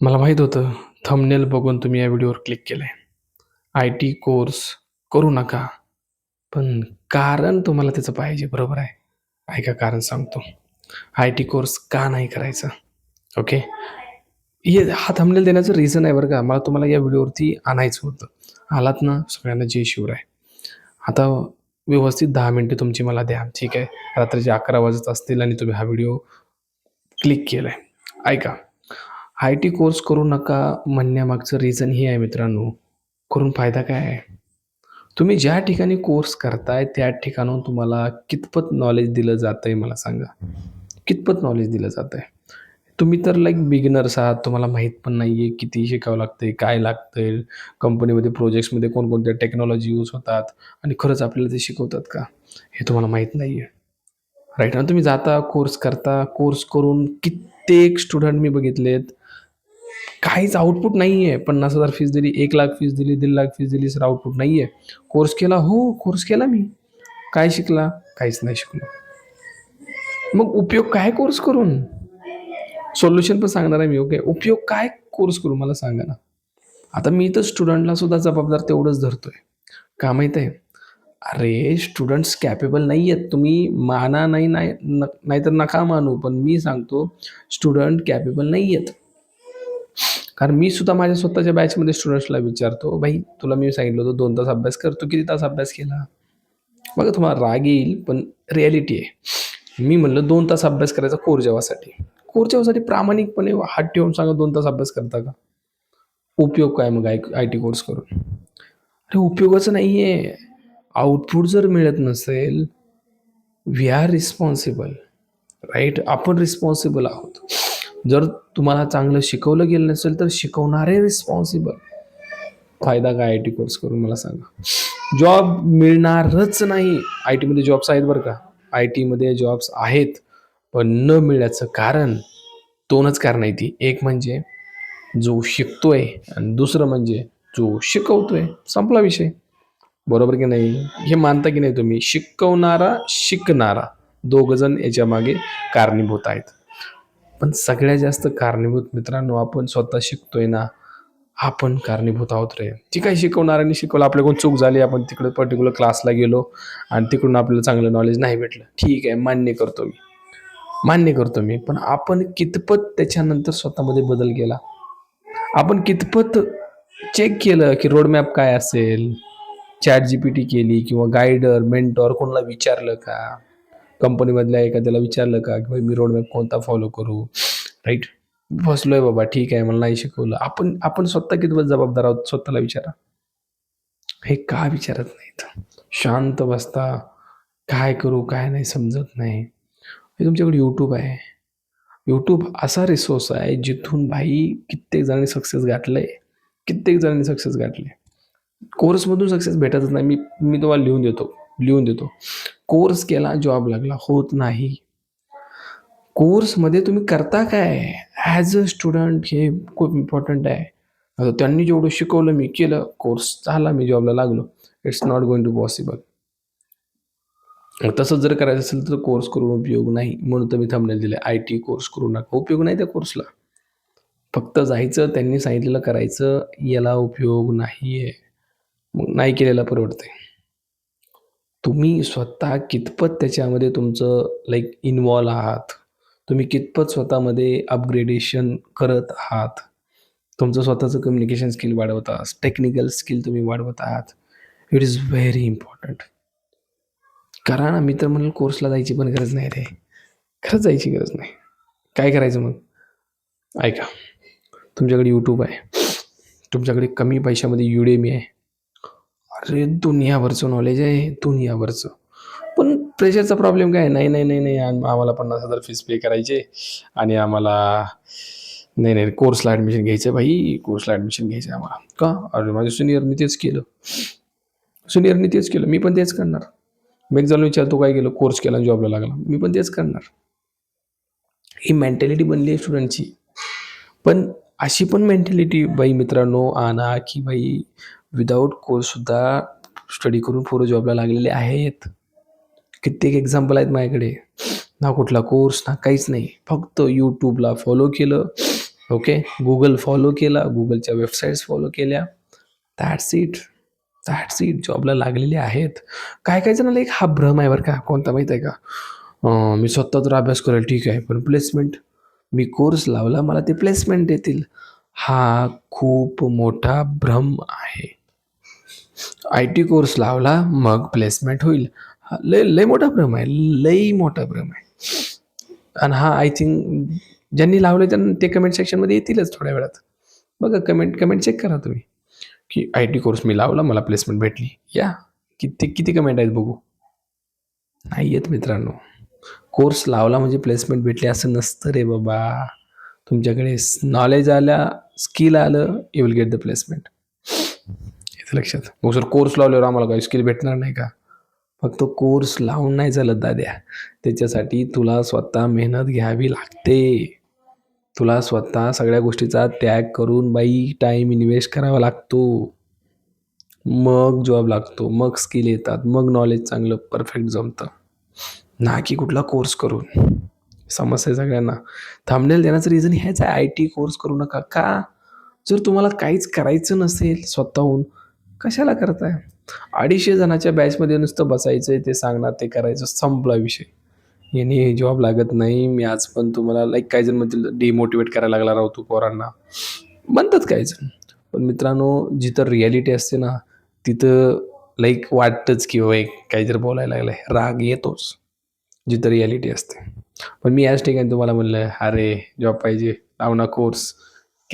मला माहीत होतं थंबनेल बघून तुम्ही या व्हिडिओवर क्लिक केलं आहे आय टी कोर्स करू नका. पण कारण तुम्हाला त्याचं पाहिजे बरोबर आहे? ऐका कारण सांगतो. आय टी कोर्स का नाही करायचा? ओके हे हा थंबनेल देण्याचं रिझन आहे बरं का. मला तुम्हाला या व्हिडिओवरती आणायचं होतं. आलात ना सगळ्यांना जय शिवराय. आता व्यवस्थित दहा मिनटं तुमची मला द्या ठीक आहे? रात्रीचे अकरा वाजत असतील आणि तुम्ही हा व्हिडिओ क्लिक केला आहे ऐका. आय टी कोर्स करू नका म्हणण्यामागचं रिझन हे आहे मित्रांनो. करून फायदा काय आहे? तुम्ही ज्या ठिकाणी कोर्स करताय त्या ठिकाणून तुम्हाला कितपत नॉलेज दिलं जातं आहे मला सांगा. कितपत नॉलेज दिलं जातं आहे तुम्ही तर लाईक बिगिनर्स आहात तुम्हाला माहीत पण नाही आहे किती शिकावं लागतं काय लागतं कंपनीमध्ये प्रोजेक्ट्समध्ये कोणकोणत्या टेक्नॉलॉजी यूज होतात आणि खरंच आपल्याला ते शिकवतात का? हे तुम्हाला माहीत नाही आहे राईट आणि तुम्ही जाता कोर्स करता कोर्स करून कित्येक स्टुडंट मी बघितलेत काहीच आउटपुट नाही आहे पन्नास हजार फीस दिली एक लाख फीस दिली दीड लाख फीस दिली सर आउटपुट नाही आहे कोर्स केला? हो कोर्स केला मी. काय शिकला? काहीच नाही शिकलो. मग उपयोग काय कोर्स करून? सोल्युशन पण सांगणार आहे मी ओके उपयोग काय कोर्स करू मला सांगा ना. आता मी तर स्टुडंटला सुद्धा जबाबदार तेवढंच धरतोय. का माहीत आहे? अरे स्टुडंट्स कॅपेबल नाही आहेत तुम्ही माना नाही नाहीतर नका मानू पण मी सांगतो स्टुडंट कॅपेबल नाही आहेत कारण मी सुद्धा माझ्या स्वतःच्या बॅचमध्ये स्टुडंट्सला विचारतो भाई तुला मी सांगितलं होतं दोन तास अभ्यास करतो किती तास अभ्यास केला? बघा तुम्हाला राग येईल पण रिॲलिटी आहे. मी म्हणलं दोन तास अभ्यास करायचा कोर जेवासाठी कोर जेवासाठी प्रामाणिकपणे हात ठेवून सांगा दोन तास अभ्यास करता का? उपयोग काय मग आय आय टी कोर्स करून? अरे उपयोगाचं नाही आहे आउटपुट जर मिळत नसेल वी आर रिस्पॉन्सिबल राईट आपण रिस्पॉन्सिबल आहोत. जर तुम्हाला चांगलं शिकवलं गेलं नसेल तर शिकवणारे रिस्पॉन्सिबल फायदा काय आय टी कोर्स करून मला सांगा. जॉब मिळणारच नाही. आय टीमध्ये जॉब्स आहेत बरं का. आय टीमध्ये जॉब्स आहेत पण न मिळण्याचं कारण दोनच कारण आहे ती. एक म्हणजे जो शिकतोय आणि दुसरं म्हणजे जो शिकवतोय. संपला विषय. बरोबर की नाही? हे मानता की नाही तुम्ही? शिकवणारा शिकणारा. दोघ जण याच्या मागे कारणीभूत आहेत. पण सगळ्यात जास्त कारणीभूत मित्रांनो आपण स्वतः शिकतोय ना आपण कारणीभूत आहोत रे. जी काही शिकवणाऱ्यांनी शिकवलं आपल्याकडून चूक झाली आपण तिकडे पर्टिक्युलर क्लासला गेलो आणि तिकडून आपल्याला चांगलं नॉलेज नाही भेटलं. ठीक आहे मान्य करतो मी. मान्य करतो मी पण आपण कितपत त्याच्यानंतर स्वतःमध्ये बदल केला? आपण कितपत चेक केलं की रोडमॅप काय असेल? चॅट जी पी टी केली किंवा गायडर मेंटॉर कोणाला विचारलं का? कंपनीमधल्या एखाद्याला विचारलं का की भाई मी रोडमॅप कोणता फॉलो करू? राईट फसलोय बाबा ठीक आहे मला नाही शिकवलं. आपण आपण स्वतः कितपत जबाबदार आहोत? स्वतःला विचारा. हे का विचारत नाहीत? शांत बसता. काय करू काय नाही समजत नाही. हे तुमच्याकडे यूट्यूब आहे. यूट्यूब असा रिसोर्स आहे जिथून भाई कित्येक जणांनी सक्सेस गाठलंय. कित्येक जणांनी सक्सेस गाठले कोर्समधून सक्सेस भेटतच नाही. मी मी तुम्हाला लिहून देतो. लिहून देतो. कोर्स केला जॉब लागला होत नाही. कोर्समध्ये तुम्ही करता काय? ॲज अ स्टुडंट हे खूप इम्पॉर्टंट आहे. आता त्यांनी जेवढं शिकवलं मी केलं. कोर्स झाला मी जॉबला लागलो. It's not going to possible तसंच जर करायचं असेल तर कोर्स करून उपयोग नाही. म्हणून तर मी थांबण्यात दिलं आय टी कोर्स करू नका. उपयोग नाही त्या कोर्सला फक्त जायचं त्यांनी सांगितलेलं करायचं याला उपयोग नाही आहे मग नाही केलेला परवडते तुम्ही स्वतः कितपत त्याच्यामध्ये तुमचं लाईक इन्वॉल्व आहात? तुम्ही कितपत स्वतःमध्ये अपग्रेडेशन करत आहात? तुमचं स्वतःचं कम्युनिकेशन स्किल वाढवत आहात? टेक्निकल स्किल तुम्ही वाढवत आहात? इट इज व्हेरी इम्पॉर्टंट करा ना मी तर म्हणेल कोर्सला जायची पण गरज नाही रे. खरंच जायची गरज नाही. काय करायचं मग? ऐका. तुमच्याकडे यूट्यूब आहे. तुमच्याकडे कमी पैशामध्ये युडेमी आहे. अरे दुनियाभरचं नॉलेज आहे दुनियाभरचं. पण प्रेशरचा प्रॉब्लेम काय आहे? नाही नाही नाही नाही. आम- आम्हाला पन्नास हजार फीस पे करायचे आणि आम्हाला नाही नाही कोर्सला ॲडमिशन घ्यायचं आहे भाई. कोर्सला ॲडमिशन घ्यायचं आहे आम्हाला. का? अरे माझ्या सिनियरनी तेच केलं. सिनियरनी तेच केलं. मी पण तेच करणार. मी एक जण विचारतो काय केलं? कोर्स केला जॉबला लागला. मी पण तेच करणार. ही मेंटॅलिटी बनली आहे स्टुडंटची पण अशी पण मेंटॅलिटी बाई मित्रांनो आणा की बाई विदाऊट कोर्ससुद्धा स्टडी करून पोरं जॉबला लागलेले आहेत. कित्येक एक्झाम्पल आहेत माझ्याकडे. ना कुठला कोर्स ना काहीच नाही. फक्त यूट्यूबला फॉलो केलं. ओके गुगल फॉलो केला. गुगलच्या वेबसाईट्स फॉलो केल्या. दॅट्स इट दॅट्स इट जॉबला लागलेले आहेत. काय काय जणांना एक हा भ्रम आहे बरं का. कोणता माहीत आहे का? मी स्वतः तर अभ्यास करेल ठीक आहे पण प्लेसमेंट मी कोर्स लावला मला ते प्लेसमेंट देतील. हा खूप मोठा भ्रम आहे. आय टी कोर्स लावला मग प्लेसमेंट होईल. हा लय लय मोठा भ्रम आहे लई मोठा भ्रम आहे. आणि हा आय थिंक ज्यांनी लावलं त्यांना ते कमेंट सेक्शनमध्ये येतीलच थोड्या वेळात. बघा कमेंट कमेंट चेक करा तुम्ही. की आय टी कोर्स मी लावला मला प्लेसमेंट भेटली. या किती किती कमेंट आहेत बघू. नाही येत मित्रांनो. कोर्स लावला म्हणजे प्लेसमेंट भेटली असं नसतं रे बाबा. तुमच्याकडे नॉलेज आल्या स्किल आलं you will get the placement लक्षात. मग सर कोर्स लावल्यावर आम्हाला काही स्किल भेटणार नाही का? फक्त कोर्स लावून नाही चालत दाद्या. त्याच्यासाठी तुला स्वतः मेहनत घ्यावी लागते. तुला स्वतः सगळ्या गोष्टीचा त्याग करून बाई टाईम इन्व्हेस्ट करावा लागतो. मग जॉब लागतो मग स्किल येतात मग नॉलेज चांगलं परफेक्ट जमतं. ना की कुठला कोर्स करून. समस्या आहे सगळ्यांना. थांबनेल देण्याचं रिझन हेच आहे आय टी कोर्स करू नका का? जर तुम्हाला काहीच करायचं नसेल स्वतःहून कशाला करताय? अडीचशे जणाच्या बॅचमध्ये नुसतं बसायचं आहे ते सांगणार ते करायचं संपला विषय. याने जॉब लागत नाही मी आज पण तुम्हाला लाईक काही जण म्हणतील डिमोटिवेट करायला लागला राहतो पोरांना. म्हणतात काही जण. पण मित्रांनो जिथं रिॲलिटी असते ना तिथं लाईक वाटतंच की बाबा एक काही जर बोलायला लागलं राग येतोच. जिथं रिॲलिटी असते. पण मी याच ठिकाणी तुम्हाला म्हणलं अरे जॉब पाहिजे लावणा कोर्स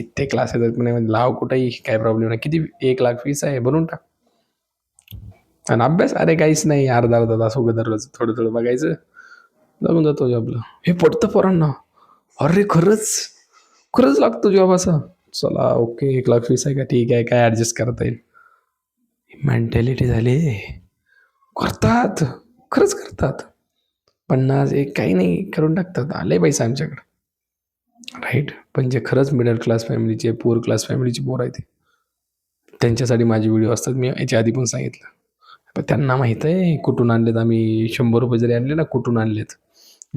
कित्येक क्लासेस आहेत. म्हणजे लाव कुठेही काय प्रॉब्लेम नाही. किती एक लाख फीस आहे बनवून टाक. आणि अभ्यास अरे काहीच नाही अर्धा अर्धा तास उगं दररोज थोडं थोडं बघायचं. लागून जातो जॉबला हे पडतं पोरांना. अरे खरंच खरंच लागतो जॉब असा. चला ओके एक लाख फीस आहे का? ठीक आहे काय ॲडजस्ट करता येईल? मेंटॅलिटी झाली. करतात. खरंच करतात. पन्नास एक काही नाही करून टाकतात. आले पैसा आमच्याकडं. राईट पण जे खरंच मिडल क्लास फॅमिलीचे पुअर क्लास फॅमिलीची पोर आहेत त्यांच्यासाठी माझे व्हिडिओ असतात. मी याच्या आधी पण सांगितलं. पण त्यांना माहीत आहे कुठून आणलेत आम्ही? शंभर रुपये जरी आणले ना कुठून आणलेत?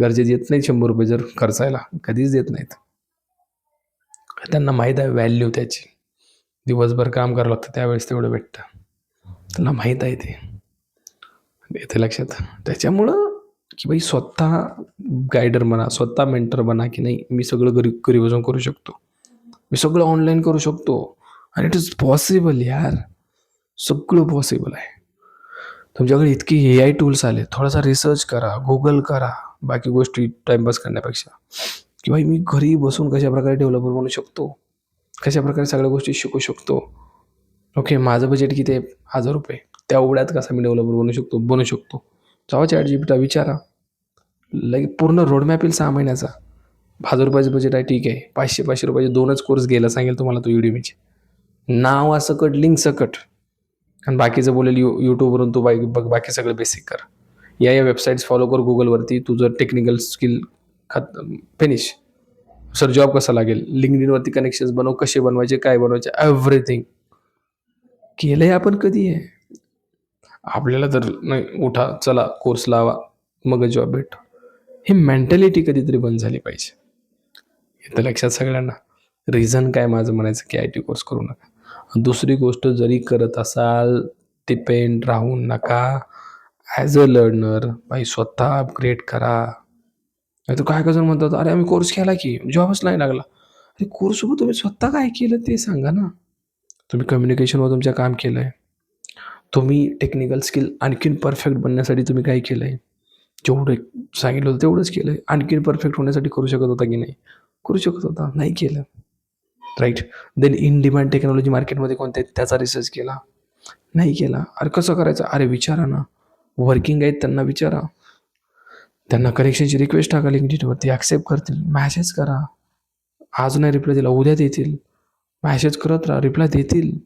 गरजेत येत नाहीत शंभर रुपये जर खर्चायला. कधीच देत नाहीत. त्यांना माहीत आहे व्हॅल्यू त्याची. दिवसभर काम करावं लागतं त्यावेळेस तेवढं भेटतं. त्यांना माहीत आहे ते. येते लक्षात. त्याच्यामुळं की बाई स्वतः गायडर म्हणा स्वतः मेंटर बना की नाही मी सगळं घरी घरी बसून करू शकतो. मी सगळं ऑनलाईन करू शकतो. आणि इट इज पॉसिबल यार. सगळं पॉसिबल आहे. तुमच्याकडे इतकी ए आय टूल्स आले थोडासा रिसर्च करा गुगल करा बाकी गोष्टी टाईमपास करण्यापेक्षा. की भाई मी घरी बसून कशा प्रकारे डेव्हलपर बनू शकतो? कशा प्रकारे सगळ्या गोष्टी शिकू शकतो? ओके माझं बजेट किती आहे? हजार रुपये. त्या उड्यात कसा मी डेव्हलपर बनू शकतो? बनू शकतो. जावा चॅट जी विचारा. लगे पूर्ण रोडमॅप येईल सहा महिन्याचा. हजार रुपयाचं बजेट आहे ठीक आहे. पाचशे पाचशे रुपयाचे दोनच कोर्स गेला सांगेल तुम्हाला तो युडीमीचे नाव सकट लिंक सकट आणि बाकीचं बोलेल यू यूट्यूबवरून तू बाकी बघ बाकी सगळं बेसिक कर. या या वेबसाईट्स फॉलो कर गुगलवरती तुझं टेक्निकल स्किल खात फिनिश सर जॉब कसा लागेल? लिंकडिनवरती कनेक्शन्स बनव कसे बनवायचे काय बनवायचे एव्हरीथिंग केलंय आपण कधी आहे आपल्याला तर नाही उठा चला कोर्स लावा मग जॉब भेट ही मेंटॅलिटी कधीतरी बंद झाली पाहिजे. येतं लक्षात सगळ्यांना. रिझन काय माझं म्हणायचं की आय टी कोर्स करू नका. दुसरी गोष्ट जरी करत असाल डिपेंड राहू नका. ॲज अ लर्नर बाई स्वतः अपग्रेड करा. नाही तर काय कसं म्हणतात अरे आम्ही कोर्स केला की जॉबच नाही लागला. अरे कोर्ससोबत तुम्ही स्वतः काय केलं ते सांगा ना. तुम्ही कम्युनिकेशनवर तुमचं काम केलं आहे तुम्ही टेक्निकल स्किल आणखीन परफेक्ट बनण्यासाठी तुम्ही काय केलं आहे जेवढं सांगितलं होतं तेवढंच केलं आहे आणखीन परफेक्ट होण्यासाठी करू शकत होता की नाही? करू शकत होता. नाही केलं. Right then in demand technology मार्केटमध्ये कोणत्या आहेत त्याचा रिसर्च केला. नाही केला. अरे कसं करायचं? अरे विचारा ना. वर्किंग आहेत त्यांना विचारा. त्यांना कनेक्शनची रिक्वेस्ट टाका लिंकडिनवरती ॲक्सेप्ट करतील. मॅसेज करा. आज नाही रिप्लाय दिला. उद्या देतील. मॅसेज करत राहा. रिप्लाय देतील.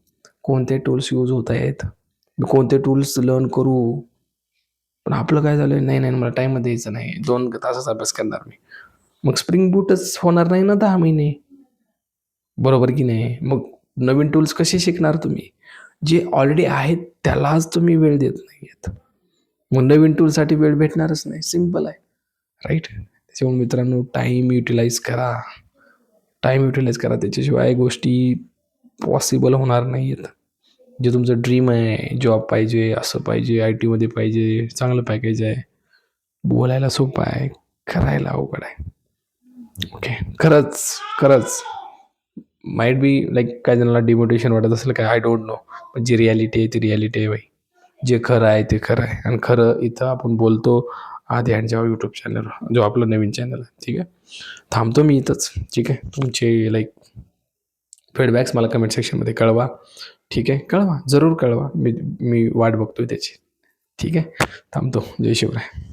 कोणते टूल्स यूज होत आहेत? मी कोणते टूल्स लर्न करू? पण आपलं काय झालं नाही नाही मला टाईम द्यायचं नाही. दोन तासाचा अभ्यास करणार मी. मग स्प्रिंग बूटच होणार नाही ना दहा महिने? बरोबर की नाही? मग नवीन टूल्स कसे शिकणार तुम्ही? जे ऑलरेडी आहेत त्यालाच तुम्ही वेळ देत नाही आहेत मग नवीन टूलसाठी वेळ भेटणारच नाही. सिंपल आहे. राईट त्याच्यामुळे मित्रांनो टाईम युटिलाइज करा. टाईम युटिलाइज करा. त्याच्याशिवाय गोष्टी पॉसिबल होणार नाही आहेत जे तुमचं ड्रीम आहे जॉब पाहिजे असं पाहिजे आय टीमध्ये पाहिजे चांगलं पॅकेज आहे. बोलायला सोपं आहे करायला अवघड आहे. ओके खरंच खरंच. माइट बी लाईक काय जणांना डिमोटिवेशन वाटत असेल काय आय डोंट नो पण जी रियालिटी आहे ती रियालिटी आहे बाई जे खरं आहे ते खरं आहे. आणि खरं इथं आपण बोलतो आधी आणि जेव्हा यूट्यूब चॅनलवर जो आपलं नवीन चॅनल आहे. ठीक आहे? थांबतो मी इथंच. ठीक आहे? तुमचे लाईक फीडबॅक्स मला कमेंट सेक्शनमध्ये कळवा. ठीक आहे? कळवा. जरूर कळवा. मी मी वाट बघतोय त्याची. ठीक आहे? थांबतो. जय शिवराय.